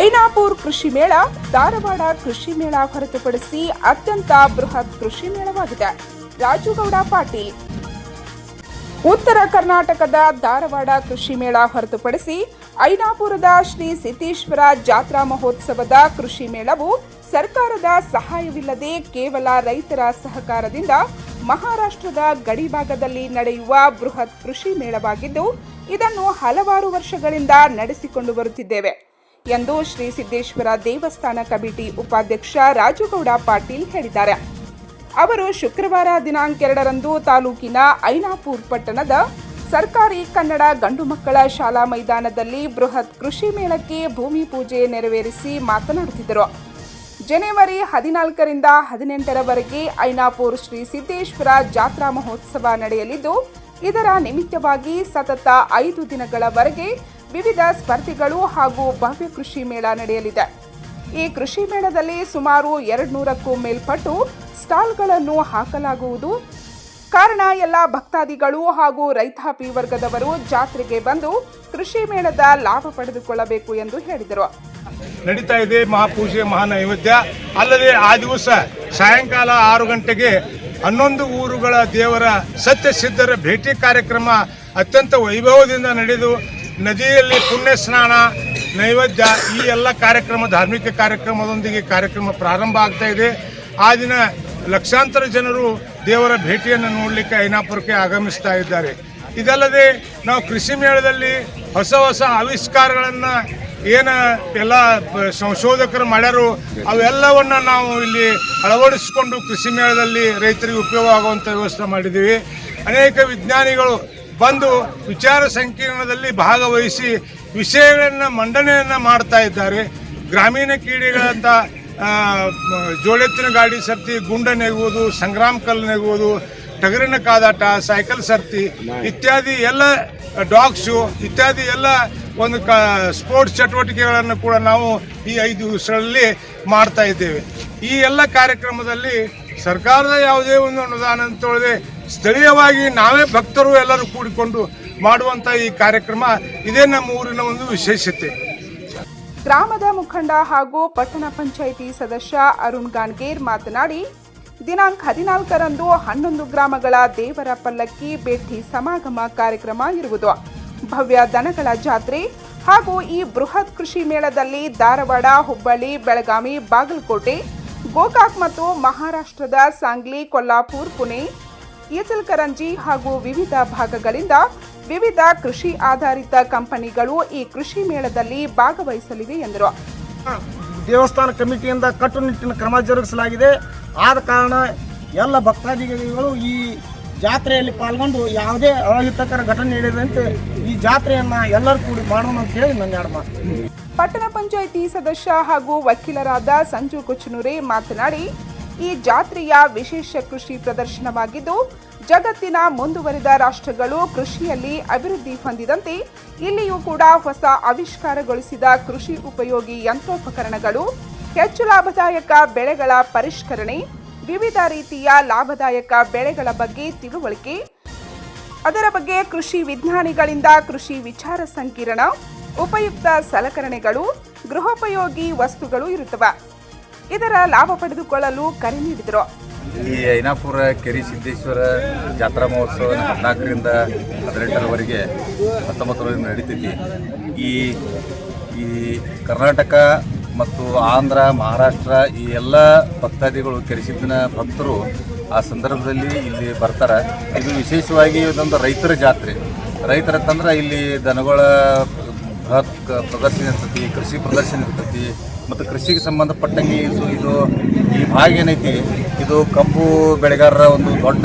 ಐನಾಪುರ್ ಕೃಷಿ ಮೇಳ ಧಾರವಾಡ ಕೃಷಿ ಮೇಳ ಹೊರತುಪಡಿಸಿ ಅತ್ಯಂತ ಬೃಹತ್ ಕೃಷಿ ಮೇಳವಾಗಿದೆ. ರಾಜುಗೌಡ ಪಾಟೀಲ್. ಉತ್ತರ ಕರ್ನಾಟಕದ ಧಾರವಾಡ ಕೃಷಿ ಮೇಳ ಹೊರತುಪಡಿಸಿ ಐನಾಪುರದ ಶ್ರೀ ಸಿದ್ದೇಶ್ವರ ಜಾತ್ರಾ ಮಹೋತ್ಸವದ ಕೃಷಿ ಮೇಳವು ಸರ್ಕಾರದ ಸಹಾಯವಿಲ್ಲದೆ ಕೇವಲ ರೈತರ ಸಹಕಾರದಿಂದ ಮಹಾರಾಷ್ಟ್ರದ ಗಡಿಭಾಗದಲ್ಲಿ ನಡೆಯುವ ಬೃಹತ್ ಕೃಷಿ ಮೇಳವಾಗಿದ್ದು, ಇದನ್ನು ಹಲವಾರು ವರ್ಷಗಳಿಂದ ನಡೆಸಿಕೊಂಡು ಬರುತ್ತಿದ್ದೇವೆ. ಎಂದು ಶ್ರೀ ಸಿದ್ದೇಶ್ವರ ದೇವಸ್ಥಾನ ಕಮಿಟಿ ಉಪಾಧ್ಯಕ್ಷ ರಾಜುಗೌಡ ಪಾಟೀಲ್ ಹೇಳಿದ್ದಾರೆ. ಅವರು ಶುಕ್ರವಾರ ದಿನಾಂಕ ಎರಡರಂದು ತಾಲೂಕಿನ ಐನಾಪುರ್ ಪಟ್ಟಣದ ಸರ್ಕಾರಿ ಕನ್ನಡ ಗಂಡು ಮಕ್ಕಳ ಶಾಲಾ ಮೈದಾನದಲ್ಲಿ ಬೃಹತ್ ಕೃಷಿ ಮೇಳಕ್ಕೆ ಭೂಮಿ ಪೂಜೆ ನೆರವೇರಿಸಿ ಮಾತನಾಡುತ್ತಿದ್ದರು. ಜನವರಿ ಹದಿನಾಲ್ಕರಿಂದ ಹದಿನೆಂಟರವರೆಗೆ ಐನಾಪುರ್ ಶ್ರೀ ಸಿದ್ದೇಶ್ವರ ಜಾತ್ರಾ ಮಹೋತ್ಸವ ನಡೆಯಲಿದ್ದು, ಇದರ ನಿಮಿತ್ತವಾಗಿ ಸತತ ಐದು ದಿನಗಳವರೆಗೆ ವಿವಿಧ ಸ್ಪರ್ಧಿಗಳು ಹಾಗೂ ಭವ್ಯ ಕೃಷಿ ಮೇಳ ನಡೆಯಲಿದೆ. ಈ ಕೃಷಿ ಮೇಳದಲ್ಲಿ ಸುಮಾರು ಎರಡು ನೂರಕ್ಕೂ ಮೇಲ್ಪಟ್ಟು ಸ್ಟಾಲ್ಗಳನ್ನು ಹಾಕಲಾಗುವುದು. ಕಾರಣ, ಎಲ್ಲ ಭಕ್ತಾದಿಗಳು ಹಾಗೂ ರೈತಾಪಿ ವರ್ಗದವರು ಜಾತ್ರೆಗೆ ಬಂದು ಕೃಷಿ ಮೇಳದ ಲಾಭ ಪಡೆದುಕೊಳ್ಳಬೇಕು ಎಂದು ಹೇಳಿದರು. ನಡೀತಾ ಇದೆ ಮಹಾಪೂಜೆ ಮಹಾನೈವೇದ್ಯ ಅಲ್ಲದೆ ಆ ದಿವಸ ಸಾಯಂಕಾಲ ಆರು ಗಂಟೆಗೆ ಹನ್ನೊಂದು ಊರುಗಳ ದೇವರ ಸತ್ಯ ಸಿದ್ಧರ ಭೇಟಿ ಕಾರ್ಯಕ್ರಮ ಅತ್ಯಂತ ವೈಭವದಿಂದ ನಡೆದು ನದಿಯಲ್ಲಿ ಪುಣ್ಯ ಸ್ನಾನ, ನೈವೇದ್ಯ, ಈ ಎಲ್ಲ ಕಾರ್ಯಕ್ರಮ, ಧಾರ್ಮಿಕ ಕಾರ್ಯಕ್ರಮದೊಂದಿಗೆ ಕಾರ್ಯಕ್ರಮ ಪ್ರಾರಂಭ ಆಗ್ತಾ ಇದೆ. ಆ ದಿನ ಲಕ್ಷಾಂತರ ಜನರು ದೇವರ ಭೇಟಿಯನ್ನು ನೋಡಲಿಕ್ಕೆ ಐನಾಪುರಕ್ಕೆ ಆಗಮಿಸ್ತಾ ಇದ್ದಾರೆ. ಇದಲ್ಲದೆ ನಾವು ಕೃಷಿ ಮೇಳದಲ್ಲಿ ಹೊಸ ಹೊಸ ಆವಿಷ್ಕಾರಗಳನ್ನು ಏನು ಎಲ್ಲ ಸಂಶೋಧಕರು ಮಾಡ್ಯಾರು ಅವೆಲ್ಲವನ್ನು ನಾವು ಇಲ್ಲಿ ಅಳವಡಿಸಿಕೊಂಡು ಕೃಷಿ ಮೇಳದಲ್ಲಿ ರೈತರಿಗೆ ಉಪಯೋಗ ಆಗುವಂಥ ವ್ಯವಸ್ಥೆ ಮಾಡಿದ್ದೀವಿ. ಅನೇಕ ವಿಜ್ಞಾನಿಗಳು ಬಂದು ವಿಚಾರ ಸಂಕಿರಣದಲ್ಲಿ ಭಾಗವಹಿಸಿ ವಿಷಯಗಳನ್ನು ಮಂಡನೆಯನ್ನು ಮಾಡ್ತಾ ಇದ್ದಾರೆ. ಗ್ರಾಮೀಣ ಕ್ರೀಡೆಗಳಂಥ ಜೋಳೆತ್ತಿನ ಗಾಡಿ ಸರ್ತಿ, ಗುಂಡ ನೆಗುವುದು, ಸಂಗ್ರಾಮ್ ಕಲ್ಲು ನೆಗುವುದು, ಟಗರಿನ ಕಾದಾಟ, ಸೈಕಲ್ ಸರ್ತಿ ಇತ್ಯಾದಿ ಎಲ್ಲ ಡಾಗ್ ಇತ್ಯಾದಿ ಎಲ್ಲ ಒಂದು ಕ, ಸ್ಪೋರ್ಟ್ಸ್ ಚಟುವಟಿಕೆಗಳನ್ನು ಕೂಡ ನಾವು ಈ ಐದು ದಿವಸಗಳಲ್ಲಿ ಮಾಡ್ತಾ ಇದ್ದೇವೆ. ಈ ಎಲ್ಲ ಕಾರ್ಯಕ್ರಮದಲ್ಲಿ ಸರ್ಕಾರದ ಯಾವುದೇ ಒಂದು ಅನುದಾನ ಅಂತೇಳಿದೆ ಸ್ಥಳೀಯವಾಗಿ ನಾವೇ ಭಕ್ತರು ಎಲ್ಲರೂ ಕೂಡಿಕೊಂಡು ಮಾಡುವಂಥ ಈ ಕಾರ್ಯಕ್ರಮ ಇದೇ ನಮ್ಮ ಊರಿನ ಒಂದು ವಿಶೇಷತೆ. ಗ್ರಾಮದ ಮುಖಂಡ ಹಾಗೂ ಪಟ್ಟಣ ಪಂಚಾಯಿತಿ ಸದಸ್ಯ ಅರುಣ್ ಗಾನ್ಗೇರ್ ಮಾತನಾಡಿ, ದಿನಾಂಕ ಹದಿನಾಲ್ಕರಂದು ಹನ್ನೊಂದು ಗ್ರಾಮಗಳ ದೇವರ ಪಲ್ಲಕ್ಕಿ ಭೇಟಿ ಸಮಾಗಮ ಕಾರ್ಯಕ್ರಮ ಇರುವುದು. ಭವ್ಯ ದನಗಳ ಜಾತ್ರೆ ಹಾಗೂ ಈ ಬೃಹತ್ ಕೃಷಿ ಮೇಳದಲ್ಲಿ ಧಾರವಾಡ, ಹುಬ್ಬಳ್ಳಿ, ಬೆಳಗಾವಿ, ಬಾಗಲಕೋಟೆ, ಗೋಕಾಕ್ ಮತ್ತು ಮಹಾರಾಷ್ಟ್ರದ ಸಾಂಗ್ಲಿ, ಕೊಲ್ಲಾಪುರ್, ಪುಣೆ ಈಚಲಕರಂಜಿ ಹಾಗೂ ವಿವಿಧ ಭಾಗಗಳಿಂದ ವಿವಿಧ ಕೃಷಿ ಆಧಾರಿತ ಕಂಪನಿಗಳು ಈ ಕೃಷಿ ಮೇಳದಲ್ಲಿ ಭಾಗವಹಿಸಲಿವೆ ಎಂದರು. ದೇವಸ್ಥಾನ ಕಮಿಟಿಯಿಂದ ಕಟ್ಟುನಿಟ್ಟಿನ ಕ್ರಮ ಜರುಗಿಸಲಾಗಿದೆ. ಆದ ಕಾರಣ ಎಲ್ಲ ಭಕ್ತಾದಿಗಳು ಈ ಜಾತ್ರೆಯಲ್ಲಿ ಪಾಲ್ಗೊಂಡು ಯಾವುದೇ ಅಹಿತಕರ ಘಟನೆ ನಡೆದಂತೆ ಈ ಜಾತ್ರೆಯನ್ನ ಎಲ್ಲರೂ ಕೂಡಿ ಮಾಡೋಣ ಅಂತ ಹೇಳಿ ನನ್ನ ಎರಡು ಮಾತು. ಪಟ್ಟಣ ಪಂಚಾಯಿತಿ ಸದಸ್ಯ ಹಾಗೂ ವಕೀಲರಾದ ಸಂಜು ಕುಚನೂರೆ ಮಾತನಾಡಿ ಈ ಜಾತ್ರೆಯ ವಿಶೇಷ ಕೃಷಿ ಪ್ರದರ್ಶನವಾಗಿದ್ದು, ಜಗತ್ತಿನ ಮುಂದುವರಿದ ರಾಷ್ಟ್ರಗಳು ಕೃಷಿಯಲ್ಲಿ ಅಭಿವೃದ್ಧಿ ಹೊಂದಿದಂತೆ ಇಲ್ಲಿಯೂ ಕೂಡ ಹೊಸ ಆವಿಷ್ಕಾರಗೊಳಿಸಿದ ಕೃಷಿ ಉಪಯೋಗಿ ಯಂತ್ರೋಪಕರಣಗಳು, ಹೆಚ್ಚು ಲಾಭದಾಯಕ ಬೆಳೆಗಳ ಪರಿಷ್ಕರಣೆ, ವಿವಿಧ ರೀತಿಯ ಲಾಭದಾಯಕ ಬೆಳೆಗಳ ಬಗ್ಗೆ ತಿಳುವಳಿಕೆ, ಅದರ ಬಗ್ಗೆ ಕೃಷಿ ವಿಜ್ಞಾನಿಗಳಿಂದ ಕೃಷಿ ವಿಚಾರ ಸಂಕಿರಣ, ಉಪಯುಕ್ತ ಸಲಕರಣೆಗಳು, ಗೃಹೋಪಯೋಗಿ ವಸ್ತುಗಳು ಇರುತ್ತವೆ. ಇದರ ಲಾಭ ಪಡೆದುಕೊಳ್ಳಲು ಕರೆ ನೀಡಿದರು. ಈ ಐನಾಪುರ, ಕೆರಿ ಸಿದ್ದೇಶ್ವರ ಜಾತ್ರಾ ಮಹೋತ್ಸವ ಹದಿನಾಲ್ಕರಿಂದ ಹದಿನೆಂಟರವರೆಗೆ ಹತ್ತೊಂಬತ್ತರವರೆಗೆ ನಡೀತೈತಿ. ಈ ಈ ಕರ್ನಾಟಕ ಮತ್ತು ಆಂಧ್ರ, ಮಹಾರಾಷ್ಟ್ರ ಈ ಎಲ್ಲ ಭಕ್ತಾದಿಗಳು ಕೆರೆಸಿದ್ದಿನ ಭಕ್ತರು ಆ ಸಂದರ್ಭದಲ್ಲಿ ಇಲ್ಲಿ ಬರ್ತಾರೆ. ಇದು ವಿಶೇಷವಾಗಿ ಇದೊಂದು ರೈತರ ಜಾತ್ರೆ. ರೈತರ ತಂದ್ರೆ ಇಲ್ಲಿ ದನಗಳ ಬೃಹತ್ ಪ್ರದರ್ಶನ ಇರ್ತೈತಿ, ಕೃಷಿ ಪ್ರದರ್ಶನ ಇರ್ತೈತಿ ಮತ್ತು ಕೃಷಿಗೆ ಸಂಬಂಧಪಟ್ಟಂಗೆ ಇದು ಇದು ಈ ಭಾಗ ಏನೈತಿ, ಇದು ಕಬ್ಬು ಬೆಳೆಗಾರರ ಒಂದು ದೊಡ್ಡ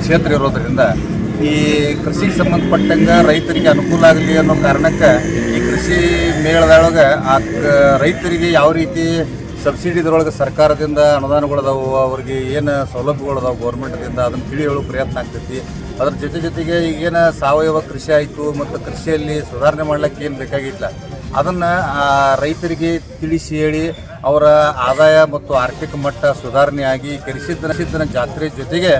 ಕ್ಷೇತ್ರ ಇರೋದರಿಂದ ಈ ಕೃಷಿಗೆ ಸಂಬಂಧಪಟ್ಟಂಗೆ ರೈತರಿಗೆ ಅನುಕೂಲ ಆಗಲಿ ಅನ್ನೋ ಕಾರಣಕ್ಕೆ ಈ ಕೃಷಿ ಮೇಳದೊಳಗೆ ಆ ರೈತರಿಗೆ ಯಾವ ರೀತಿ ಸಬ್ಸಿಡಿ ಇದ್ರೊಳಗೆ ಸರ್ಕಾರದಿಂದ ಅನುದಾನಗಳದಾವು, ಅವ್ರಿಗೆ ಏನು ಸೌಲಭ್ಯಗಳದಾವು, ಗೌರ್ಮೆಂಟ್ದಿಂದ ಅದನ್ನು ತಿಳಿ ಹೇಳೋ ಪ್ರಯತ್ನ ಆಗ್ತೈತಿ. ಅದ್ರ ಜೊತೆ ಜೊತೆಗೆ ಈಗೇನು ಸಾವಯವ ಕೃಷಿ ಆಯಿತು, ಮತ್ತು ಕೃಷಿಯಲ್ಲಿ ಸುಧಾರಣೆ ಮಾಡ್ಲಿಕ್ಕೆ ಏನು ಬೇಕಾಗಿಲ್ಲ. ಅದನ್ನು ರೈತರಿಗೆ ತಿಳಿಸಿ ಹೇಳಿ ಅವರ ಆದಾಯ ಮತ್ತು ಆರ್ಥಿಕ ಮಟ್ಟ ಸುಧಾರಣೆಯಾಗಿ ಕರಿಸಿದ್ದನ ಸಿದ್ದನ ಜಾತ್ರೆ ಜೊತೆಗೆ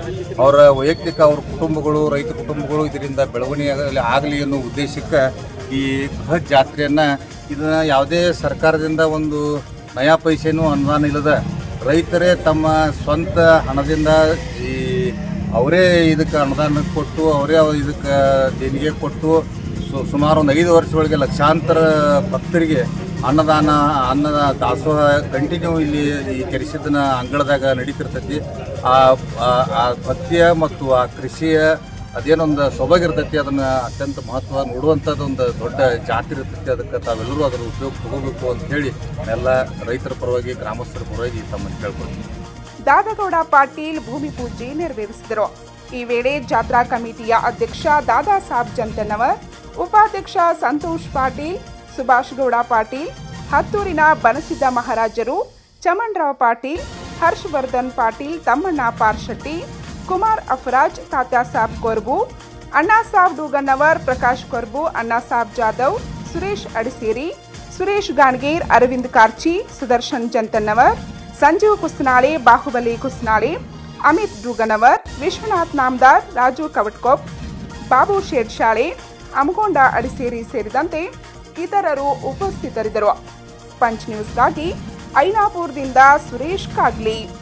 ಅವರ ವೈಯಕ್ತಿಕ, ಅವ್ರ ಕುಟುಂಬಗಳು, ರೈತ ಕುಟುಂಬಗಳು ಇದರಿಂದ ಬೆಳವಣಿಗೆ ಆಗಲಿ ಅನ್ನೋ ಉದ್ದೇಶಕ್ಕೆ ಈ ಬೃಹತ್ ಜಾತ್ರೆಯನ್ನು ಇದನ್ನ ಯಾವುದೇ ಸರ್ಕಾರದಿಂದ ಒಂದು ನಯಾ ಪೈಸೆನೂ ಅನುದಾನ ಇಲ್ಲದ ರೈತರೇ ತಮ್ಮ ಸ್ವಂತ ಹಣದಿಂದ ಈ ಅವರೇ ಇದಕ್ಕೆ ಅನುದಾನ ಕೊಟ್ಟು, ಅವರೇ ಇದಕ್ಕೆ ದೇಣಿಗೆ ಕೊಟ್ಟು ಸು- ಸುಮಾರು ಒಂದು ಐದು ವರ್ಷಗಳಿಗೆ ಲಕ್ಷಾಂತರ ಭಕ್ತರಿಗೆ ಅನ್ನದಾನ, ಅನ್ನದ ದಾಸೋಹ ಕಂಟಿನ್ಯೂ ಇಲ್ಲಿ ಈ ಕೆರಿಸಿದ್ದನ ಅಂಗಳದಾಗ ನಡೀತಿರ್ತೈತಿ. ಆ, ಆ- ಭಕ್ತಿಯ ಮತ್ತು ಆ ಕೃಷಿಯ ಅದೇನೊಂದು ಸೊಬಗಿರ್ತೈತಿ ಅದನ್ನು ಅತ್ಯಂತ ಮಹತ್ವ ನೋಡುವಂಥದ್ದು ಒಂದು ದೊಡ್ಡ ಜಾತಿ ಇರ್ತೈತಿ. ಅದಕ್ಕೆ ತಾವೆಲ್ಲರೂ ಅದರ ಉಪಯೋಗ ತಗೋಬೇಕು ಅಂತ ಹೇಳಿ ಎಲ್ಲ ರೈತರ ಪರವಾಗಿ, ಗ್ರಾಮಸ್ಥರ ಪರವಾಗಿ ತಮ್ಮನ್ನು ಕೇಳ್ಕೊಳ್ತೀನಿ. ದಾದಗೌಡ ಪಾಟೀಲ್ ಭೂಮಿ ಪೂಜೆ ನೆರವೇರಿಸಿದರು. ಈ ವೇಳೆ ಜಾತ್ರಾ ಕಮಿಟಿಯ ಅಧ್ಯಕ್ಷ ದಾದಾ ಸಾಬ್ ಜಂತನವರ್ ಉಪಾಧ್ಯಕ್ಷ ಸಂತೋಷ್ ಪಾಟೀಲ್, ಸುಭಾಷ್ ಗೌಡ ಪಾಟೀಲ್, ಹತ್ತೂರಿನ ಬನಸಿದ್ದ ಮಹಾರಾಜರು, ಚಮನ್ರಾವ್ ಪಾಟೀಲ್, ಹರ್ಷವರ್ಧನ್ ಪಾಟೀಲ್, ತಮ್ಮಣ್ಣ ಪಾರ್ಶೆಟ್ಟಿ ಕುಮಾರ್ ಅಫರಾಜ್ ತಾತ್ಯಾಸಾಬ್ ಕೊರ್ಬು ಅಣ್ಣಾಸಾಬ್ ಡೂಗನ್ನವರ್ ಪ್ರಕಾಶ್ ಕೊರ್ಬು ಅಣ್ಣಾಸಾಬ್ ಜಾಧವ್, ಸುರೇಶ್ ಅಡಿಸೇರಿ, ಸುರೇಶ್ ಗಾನ್ಗೇರ್ ಅರವಿಂದ್ ಕಾರ್ಚಿ, ಸುದರ್ಶನ್ ಜಂತನ್ನವರ್, ಸಂಜೀವ್ ಕುಸ್ನಾಳೆ, ಬಾಹುಬಲಿ ಕುಸ್ನಾಳೆ, ಅಮಿತ್ ಡೂಗನವರ್ ವಿಶ್ವನಾಥ್ ನಾಮ್ದಾರ್, ರಾಜು ಕವಟ್ಕೊಪ್, ಬಾಬು ಶೇಡ್ಶಾಳೆ ಅಮಗೊಂಡ ಅಡಿಸೇರಿ ಸೇರಿದಂತೆ ಇತರರು ಉಪಸ್ಥಿತರಿದ್ದರು. ಪಂಚ್ ನ್ಯೂಸ್ಗಾಗಿ ಐನಾಪುರದಿಂದ ಸುರೇಶ್ ಕಾಗ್ಲಿ.